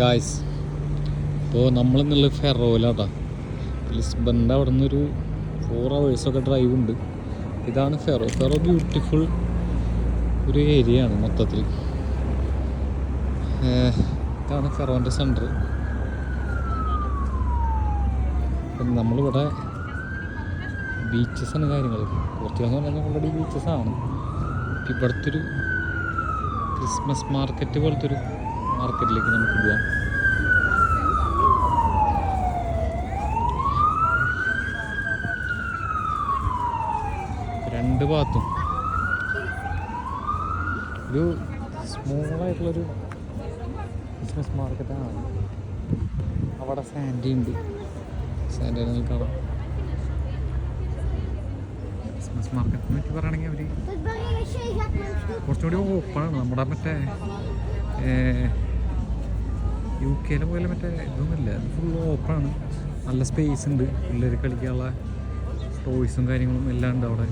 Guys ഇപ്പോൾ നമ്മളിന്നുള്ള ഫെറോയിലാട്ടാ. ലിസ്ബണിന്റെ അവിടെ നിന്നൊരു ഫോർ അവേഴ്സൊക്കെ ഡ്രൈവ് ഉണ്ട്. ഇതാണ് ഫെറോ. ഫെറോ ബ്യൂട്ടിഫുൾ ഒരു ഏരിയ ആണ് മൊത്തത്തിൽ ഇതാണ് ഫെറോന്റെ സെന്റർ നമ്മളിവിടെ ബീച്ചസാണ് കാര്യങ്ങൾ പോർച്ചുഗൽ പറഞ്ഞാൽ ഓൾറെഡി ബീച്ചസ് ആണ്. ഇപ്പം ഇവിടുത്തെ ഒരു ക്രിസ്മസ് മാർക്കറ്റ് പോലത്തെ ഒരു മാർക്കറ്റിലേക്ക് നമുക്ക് പോവാം. രണ്ട് ഭാഗത്തും. ഒരു സ്മോളായിട്ടുള്ളൊരു ബിസിനസ് മാർക്കറ്റാണ് അവിടെ സാൻഡി ഉണ്ട്. സാൻഡി കാണാം. ബിസിനസ് മാർക്കറ്റിനെ പറ്റി പറയുകയാണെങ്കിൽ അവർ കുറച്ചുകൂടി ഓപ്പണാണ് നമ്മുടെ മറ്റേ യു കെയിലെ പോലെ മറ്റേ ഇതൊന്നുമില്ല. ഫുൾ ഓപ്പണാണ് നല്ല സ്പേസ് ഉണ്ട്. പിള്ളേർ കളിക്കാനുള്ള ടോയ്സും കാര്യങ്ങളും എല്ലാം ഉണ്ട് അവിടെ.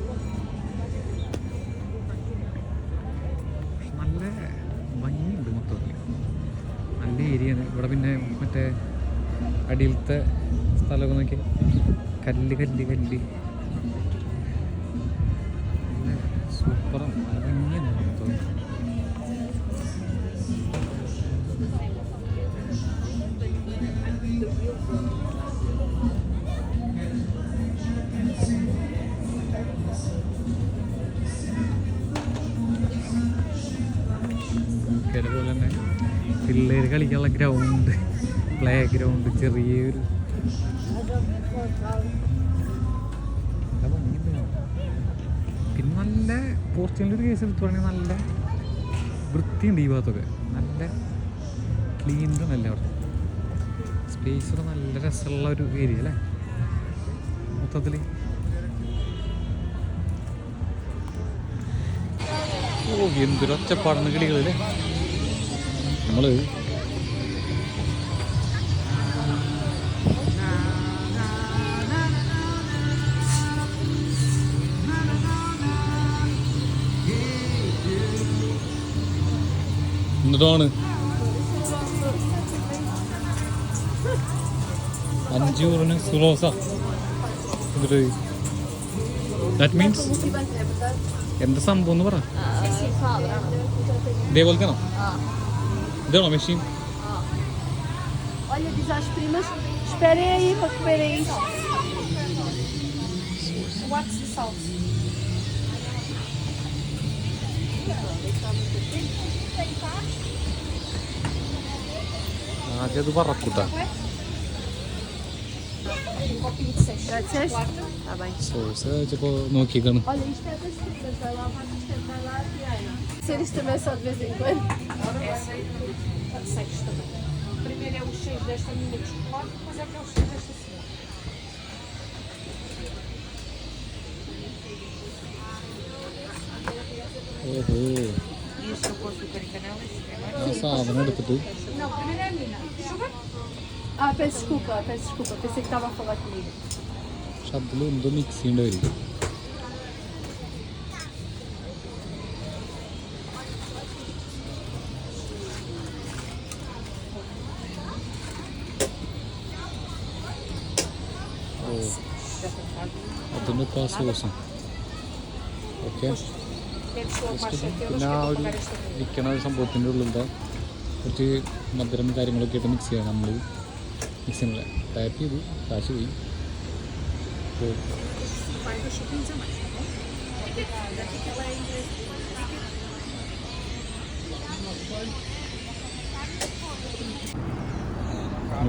നല്ല ഭംഗിയുണ്ട് മൊത്തത്തിൽ. നല്ല ഏരിയയാണ് ഇവിടെ പിന്നെ മറ്റേ അടിയിലത്തെ സ്ഥലമൊക്കെ നോക്കി കല്ല് കല്ല് കല്ല്. സൂപ്പറാണ് യൂക്കേലെ പോലെ തന്നെ പിള്ളേർ കളിക്കാനുള്ള ഗ്രൗണ്ട് പ്ലേ ഗ്രൗണ്ട് ചെറിയൊരു. പിന്നെ നല്ല പോർച്ചുഗലിന്റെ ഒരു കേസ് എടുത്തു പറയുകയാണെങ്കിൽ നല്ല വൃത്തിയുണ്ട് ഈ ഭാഗത്തൊക്കെ നല്ല ക്ലീൻഡ് നല്ല അവിടെ സ്പേസ് നല്ല രസമുള്ള ഒരു ഏരിയ അല്ലേ? മൊത്തത്തിൽ ഓ എന്തൊരു ഒച്ചപ്പാടുന്ന കിളികളല്ലേ നമ്മൾ എന്നിട്ടാണ് അഞ്ച് യൂറിന് സുലോസ ദാറ്റ് മീൻസ് എന്താ സംഭവം എന്ന് പറ ഇതേപോലത്തെയാണോ ഇതാണോ machine Olha, diz às primas, esperem aí para comerem isso. What's the sauce? ആദ്യം അത് പറക്കൂട്ടാ copinho de 6. Já Tá bem. se sei, não aqui. Olha, isto é das tripas, vai lá, vai vai lá, e Ser isto também só de vez em quando? É, sei. Seis também. Primeiro é o cheiro desta menina de chocolate, depois é que é desta senhora. Uhum. E este é eu do caricanela? Não é sabe, não é do que tu? Não, primeiro é a mina. Chuva? Ah, peço desculpa, peço desculpa, pensei que estava a falar comigo. അതിൽ എന്തോ mix ചെയ്യേണ്ടി വരും ഇപ്പോൾ ആ സോസും okay Metes logo mais 7 euros, പിന്നെ que ആ ഒരു ഒരു സംഭവത്തിന്റെ ഉള്ളിലത്തെ കുറച്ച് മധുരം കാര്യങ്ങളൊക്കെ ആയിട്ട് മിക്സ് ചെയ്യണം നമ്മൾ മിക്സ് ടൈപ്പ് ചെയ്തു കാശ് പോയി?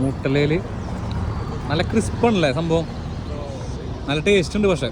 മൂട്ടലയിൽ നല്ല ക്രിസ്പാണല്ലേ സംഭവം? നല്ല ടേസ്റ്റ് ഉണ്ട് പക്ഷേ.